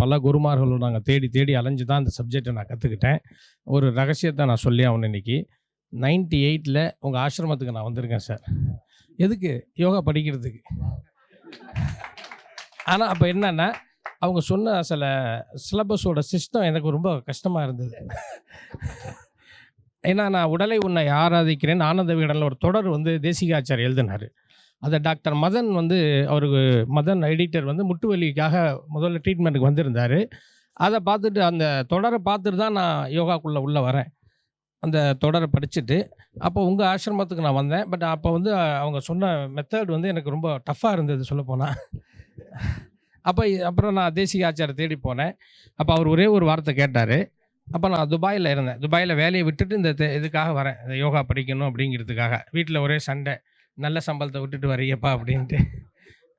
பல குருமார்களும் நாங்கள் தேடி தேடி அலைஞ்சு தான் அந்த சப்ஜெக்டை நான் கற்றுக்கிட்டேன் ஒரு ரகசியத்தை நான் சொல்லி ஆகணும் இன்னைக்கு. நைன்டி எயிட்டில் உங்கள் ஆசிரமத்துக்கு நான் வந்திருக்கேன் சார் எதுக்கு? யோகா படிக்கிறதுக்கு. ஆனால் அப்போ என்னென்னா அவங்க சொன்ன சில சிலபஸோட சிஸ்டம் எனக்கு ரொம்ப கஷ்டமாக இருந்தது. ஏன்னா நான் உடலை உன்னை ஆராதிக்கிறேன். ஆனந்த விகடனில் ஒரு தொடர் வந்து தேசிகாச்சார் எழுதினார். அதை டாக்டர் மதன் வந்து அவருக்கு மதன் எடிட்டர் வந்து முட்டுவலிக்காக முதல்ல ட்ரீட்மெண்ட்டுக்கு வந்திருந்தார். அதை பார்த்துட்டு அந்த தொடரை பார்த்துட்டு தான் நான் யோகாக்குள்ளே உள்ளே வரேன். அந்த தொடரை படிச்சுட்டு அப்போ உங்கள் ஆசிரமத்துக்கு நான் வந்தேன். பட் அப்போ வந்து அவங்க சொன்ன மெத்தட் வந்து எனக்கு ரொம்ப டஃப்பாக இருந்தது சொல்லப்போனால் அப்போ அப்புறம் நான் தேசிக ஆச்சாரை தேடி போனேன். அப்போ அவர் ஒரே ஒரு வார்த்தை கேட்டார். அப்போ நான் துபாயில் இருந்தேன். துபாயில் வேலையை விட்டுட்டு இந்த இதுக்காக வரேன். இந்த யோகா படிக்கணும் அப்படிங்கிறதுக்காக. வீட்டில் ஒரே சண்டை. நல்ல சம்பளத்தை விட்டுட்டு வரையப்பா அப்படின்ட்டு.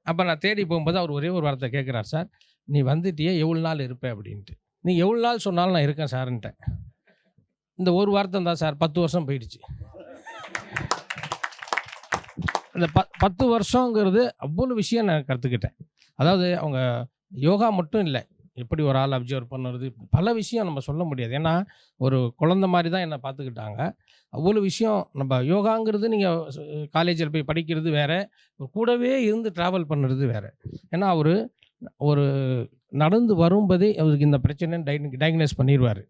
அப்போ நான் தேடி போகும்போது அவர் ஒரே ஒரு வார்த்தை கேட்குறார் சார் நீ வந்துட்டியே எவ்வளோ நாள் இருப்பேன் அப்படின்ட்டு. நீ எவ்வளோ நாள் சொன்னாலும் நான் இருக்கேன் சார்ன்ட்டேன் இந்த ஒரு வார்த்தை தான் சார் பத்து வருஷம் போயிடுச்சு. அந்த ப பத்து வருஷங்கிறது அவ்வளோ விஷயம் நான் கற்றுக்கிட்டேன் அதாவது அவங்க யோகா மட்டும் இல்லை எப்படி ஒரு ஆள் அப்சர்வ் பண்ணுறது? பல விஷயம் நம்ம சொல்ல முடியாது. ஏன்னா ஒரு குழந்த மாதிரி தான் என்னை பார்த்துக்கிட்டாங்க. அவ்வளோ விஷயம் நம்ம யோகாங்கிறது நீங்கள் காலேஜில் போய் படிக்கிறது வேறு. கூடவே இருந்து ட்ராவல் பண்ணுறது வேறு. ஏன்னா அவர் ஒரு நடந்து வரும்போதே அவருக்கு இந்த பிரச்சனைன்னு டை டயக்னைஸ் பண்ணிடுவார்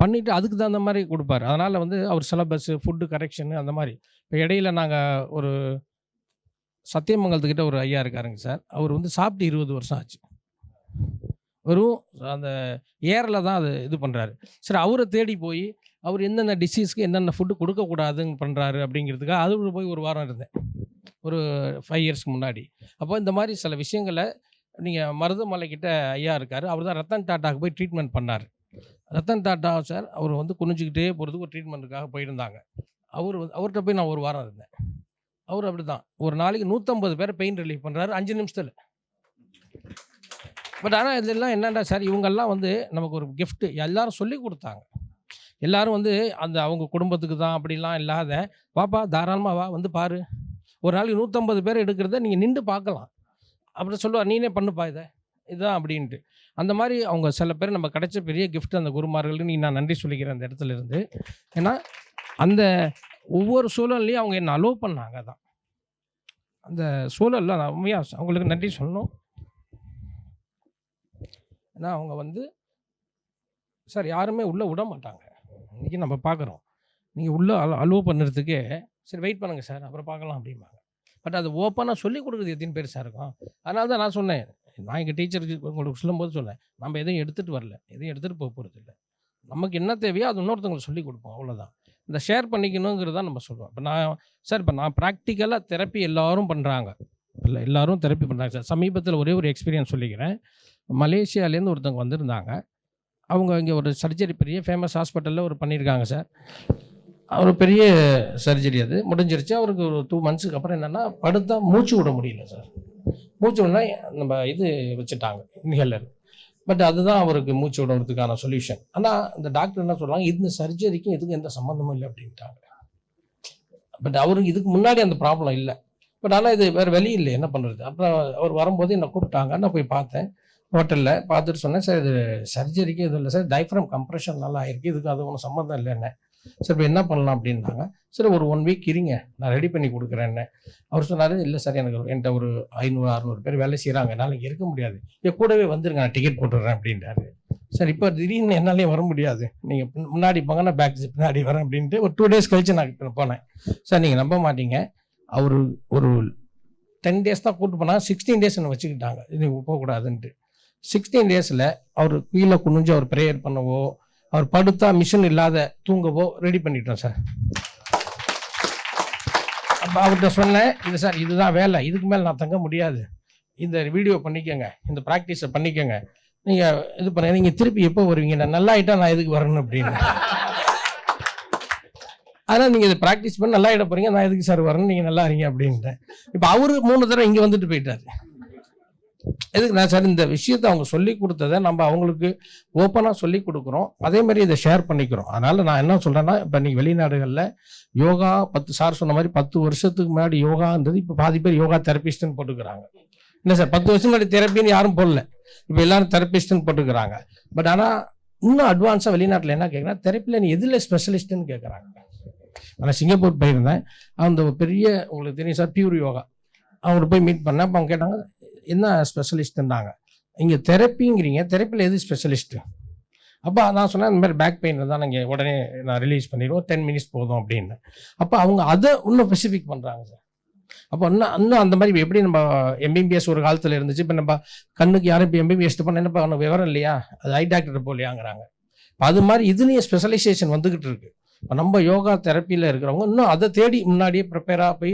பண்ணிவிட்டு அதுக்கு தகுந்த மாதிரி கொடுப்பாரு. அதனால் வந்து அவர் சிலபஸ்ஸு ஃபுட்டு கரெக்ஷனு அந்த மாதிரி. இப்போ இடையில நாங்கள் ஒரு சத்தியமங்கலத்துக்கிட்ட ஒரு ஐயா இருக்காருங்க சார். அவர் வந்து சாப்பிட்டு இருபது வருஷம் ஆச்சு. வெறும் அந்த ஏரில் தான் அது இது பண்ணுறாரு சரி அவரை தேடி போய் அவர் எந்தெந்த டிசீஸ்க்கு என்னென்ன ஃபுட்டு கொடுக்கக்கூடாதுன்னு பண்ணுறாரு அப்படிங்கிறதுக்காக அது போய் ஒரு வாரம் இருந்தேன். ஒரு ஃபைவ் இயர்ஸ்க்கு முன்னாடி. அப்போ இந்த மாதிரி சில விஷயங்களை நீங்கள் மருதமலைக்கிட்ட ஐயா இருக்கார். அவர் தான் ரத்தன் டாட்டாக்கு போய் ட்ரீட்மெண்ட் பண்ணார். ரத்தன் டாட்டா சார் அவர் வந்து குனிஞ்சிக்கிட்டே போகிறதுக்கு ஒரு ட்ரீட்மெண்ட்டுக்காக போயிருந்தாங்க. அவர் வந்து அவர்கிட்ட போய் நான் ஒரு வாரம் இருந்தேன். அவர் அப்படி தான் ஒரு நாளைக்கு நூற்றம்பது பேர் பெயின் ரிலீஃப் பண்ணுறாரு அஞ்சு நிமிஷத்தில். பட் ஆனால் இதெல்லாம் என்னடா சார் இவங்கெல்லாம் வந்து நமக்கு ஒரு கிஃப்ட்டு எல்லாரும் சொல்லி கொடுத்தாங்க. எல்லாரும் வந்து அந்த அவங்க குடும்பத்துக்கு தான் அப்படிலாம் இல்லாத வாப்பா தாராளமாக வா வந்து பாரு. ஒரு நாளைக்கு நூற்றம்பது பேர் எடுக்கிறத நீங்கள் நின்று பார்க்கலாம். அப்படி சொல்லுவார் நீனே பண்ணுப்பா இதை. இதுதான் அப்படின்ட்டு. அந்த மாதிரி அவங்க சில பேர் நம்ம கிடைச்ச பெரிய கிஃப்ட் அந்த குருமார்களுக்கு நீ நான் நன்றி சொல்லிக்கிறேன் அந்த இடத்துல இருந்து. ஏன்னா அந்த ஒவ்வொரு சூழல்லையும் அவங்க என்ன அலோவ் பண்ணாங்க தான் அந்த சூழலில் நான் உண்மையாக அவங்களுக்கு நன்றி சொல்லணும். ஏன்னா அவங்க வந்து சார் யாருமே உள்ளே விட மாட்டாங்க. இன்றைக்கி நம்ம பார்க்குறோம் நீங்கள் உள்ளே அலோ அலோவ் பண்ணுறதுக்கே சரி வெயிட் பண்ணுங்கள் சார் அப்புறம் பார்க்கலாம் அப்படிம்பாங்க. பட் அது ஓப்பனாக சொல்லி கொடுக்குறது எத்தனை பேர் சார் இருக்கும்? அதனால தான் நான் சொன்னேன். நான் எங்கள் டீச்சருக்கு உங்களுக்கு சொல்லும்போது சொன்னேன். நம்ம எதையும் எடுத்துகிட்டு வரல. எதையும் எடுத்துகிட்டு போக போகிறது இல்லை. நமக்கு என்ன தேவையோ அது இன்னொருத்தவங்களுக்கு சொல்லி கொடுப்போம். அவ்வளோதான் இந்த ஷேர் பண்ணிக்கணுங்கிறது தான் நம்ம சொல்லுவோம் இப்போ நான் சார் இப்போ நான் ப்ராக்டிக்கலாக தெரப்பி எல்லோரும் பண்ணுறாங்க இல்லை எல்லாரும் தெரப்பி பண்ணுறாங்க சார். சமீபத்தில் ஒரே ஒரு எக்ஸ்பீரியன்ஸ் சொல்லிக்கிறேன். மலேசியாலேருந்து ஒருத்தவங்க வந்திருந்தாங்க. அவங்க இங்கே ஒரு சர்ஜரி பெரிய ஃபேமஸ் ஹாஸ்பிட்டலில் ஒரு பண்ணியிருக்காங்க சார் ஒரு பெரிய சர்ஜரி அது. முடிஞ்சிருச்சு. அவருக்கு ஒரு டூ மந்த்ஸுக்கு அப்புறம் என்னென்னா படுத்தா மூச்சு விட முடியல சார் மூச்சு விடனா நம்ம இது வச்சுட்டாங்க இன்ஹேலர். பட் அதுதான் அவருக்கு மூச்சு விடுறதுக்கான சொல்யூஷன் ஆனால் அந்த டாக்டர் என்ன சொல்கிறாங்க இந்த சர்ஜரிக்கும் இதுக்கும் எந்த சம்மந்தமும் இல்லை அப்படின்ட்டாங்க. பட் அவருக்கு இதுக்கு முன்னாடி அந்த ப்ராப்ளம் இல்லை. பட் ஆனால் இது வேறு வழி இல்லை. என்ன பண்ணுறது அப்புறம் அவர் வரும்போது என்னை கூப்பிட்டாங்க. நான் போய் பார்த்தேன். ஹோட்டலில் பார்த்துட்டு சொன்னேன் சார் இது சர்ஜரிக்கு எதுவும் இல்லை சார். டைஃப்ரம் கம்ப்ரெஷன் நல்லா ஆயிருக்கு இதுக்கு அது ஒன்றும் சம்மந்தம் இல்லை என்ன? சரி இப்போ என்ன பண்ணலாம்? அப்படின்னாங்க. சரி ஒரு ஒன் வீக் இருங்க. நான் ரெடி பண்ணி கொடுக்குறேன்னு அவர் சொன்னார் இல்லை சார் எனக்கு என்கிட்ட ஒரு ஐநூறு அறநூறு பேர் வேலை செய்கிறாங்க என்னால் இங்கே இருக்க முடியாது. என் கூடவே வந்துருங்க. நான் டிக்கெட் போட்டுடுறேன் அப்படின்றாரு. சார் இப்போ திடீர்னு என்னாலே வர முடியாது. நீங்கள் முன்னாடி போங்க நான் பேக் பின்னாடி வரேன். அப்படின்ட்டு ஒரு டூ டேஸ் கழிச்சு நான் போனேன். சார் நீங்கள் நம்ப மாட்டீங்க. அவர் ஒரு டென் டேஸ் தான் கூட்டு போனால் சிக்ஸ்டீன் டேஸ் என்னை வச்சுக்கிட்டாங்க. இது போகக்கூடாதுன்ட்டு. சிக்ஸ்டீன் டேஸில் அவர் கீழே குனிஞ்சு அவர் ப்ரேயர் பண்ணவோ அவர் படுத்தா மிஷின் இல்லாத தூங்கவோ ரெடி பண்ணிட்டோம் சார் அப்போ அவர்கிட்ட சொன்னேன் இது சார் இதுதான் வேலை. இதுக்கு மேலே நான் தங்க முடியாது. இந்த வீடியோ பண்ணிக்கோங்க. இந்த ப்ராக்டிஸை பண்ணிக்கோங்க. நீங்கள் இது பண்ண நீங்கள் திருப்பி எப்போ வருவீங்க? நான் நல்லா ஆகிட்டா நான் எதுக்கு வரணும்? அப்படின்னு. அதனால் நீங்கள் இதை ப்ராக்டிஸ் பண்ணி நல்லா ஆகிட போகிறீங்க நான் எதுக்கு சார் வரணும்? நீங்கள் நல்லா இருங்க. அப்படின்ட்டேன். இப்போ அவர் மூணு தடவை இங்கே வந்துட்டு போயிட்டார். எதுக்கு நான் சார் இந்த விஷயத்தை அவங்க சொல்லி கொடுத்ததை நம்ம அவங்களுக்கு ஓப்பனாக சொல்லி கொடுக்குறோம். அதே மாதிரி இதை ஷேர் பண்ணிக்கிறோம். அதனால நான் என்ன சொல்கிறேன்னா இப்போ நீங்கள் வெளிநாடுகளில் யோகா பத்து சார் சொன்ன மாதிரி பத்து வருஷத்துக்கு முன்னாடி யோகான்றது இப்போ பாதி பேர் யோகா தெரப்பிஸ்ட்னு போட்டுக்கிறாங்க. இல்லை சார் பத்து வருஷம் முன்னாடி தெரப்பின்னு யாரும் போடல. இப்போ எல்லாரும் தெரப்பிஸ்ட்னு போட்டுக்கிறாங்க. பட் ஆனால் இன்னும் அட்வான்ஸாக வெளிநாட்டில் என்ன கேட்குறா தெரப்பியில் நீ எதில் ஸ்பெஷலிஸ்ட்டுன்னு கேட்குறாங்க நான் சிங்கப்பூர் போயிருந்தேன். அந்த ஒரு பெரிய உங்களுக்கு தெரியும் சார் பியூர் யோகா அவங்கள்ட்ட போய் மீட் பண்ணேன். அப்போ அவங்க கேட்டாங்க என்ன ஸ்பெஷலிஸ்ட்டுன்னாங்க இங்கே தெரப்பிங்கிறீங்க தெரப்பியில் எது ஸ்பெஷலிஸ்ட்டு அப்போ நான் சொன்னேன் இந்த மாதிரி பேக் பெயின் தான் நீங்கள் உடனே நான் ரிலீஸ் பண்ணிடுவோம் டென் மினிட்ஸ் போதும் அப்படின்னு. அப்போ அவங்க அதை இன்னும் ஸ்பெசிஃபிக் பண்ணுறாங்க சார் அப்போ இன்னும் இன்னும் அந்த மாதிரி எப்படி நம்ம எம்பிபிஎஸ் ஒரு காலத்தில் இருந்துச்சு இப்போ நம்ம கண்ணுக்கு யாரும் இப்போ எம்பிபிஎஸ் பண்ண என்னப்பா அவனுக்கு விவரம் இல்லையா? அது ஐ டாக்டர் போலியாங்கிறாங்க. இப்போ அது மாதிரி இதுலேயும் ஸ்பெஷலைசேஷன் வந்துக்கிட்டு இருக்கு. இப்போ நம்ம யோகா தெரப்பியில் இருக்கிறவங்க இன்னும் அதை தேடி முன்னாடியே ப்ரிப்பேராக போய்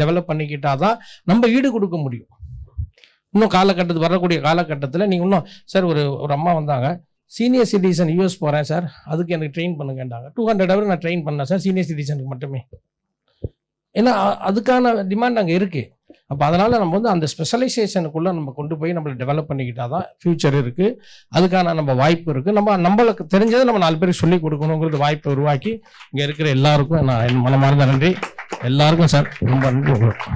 டெவலப் பண்ணிக்கிட்டால் தான் நம்ம ஈடு கொடுக்க முடியும். இன்னும் காலகட்டத்துக்கு வரக்கூடிய காலகட்டத்தில் நீங்கள் இன்னும் சார் ஒரு ஒரு அம்மா வந்தாங்க. சீனியர் சிட்டிசன் யூஎஸ் போகிறேன் சார் அதுக்கு எனக்கு ட்ரெயின் பண்ணுங்கன்றாங்க. டூ ஹண்ட்ரட் ஹவர் நான் ட்ரெயின் பண்ணேன் சார் சீனியர் சிட்டிசனுக்கு மட்டுமே. ஏன்னா அதுக்கான டிமாண்ட் அங்கே இருக்குது அப்போ அதனால் நம்ம வந்து அந்த ஸ்பெஷலைசேஷனுக்குள்ளே நம்ம கொண்டு போய் நம்மளை டெவலப் பண்ணிக்கிட்டா தான் ஃப்யூச்சர் இருக்குது அதுக்கான நம்ம வாய்ப்பு இருக்குது நம்ம நம்மளுக்கு தெரிஞ்சதை நம்ம நாலு பேருக்கு சொல்லிக் கொடுக்கணுங்கிறது வாய்ப்பை உருவாக்கி இங்கே இருக்கிற எல்லாருக்கும் நான் மனமார்ந்த நன்றி. எல்லாருக்கும் சார் ரொம்ப நன்றி. உங்களுக்கு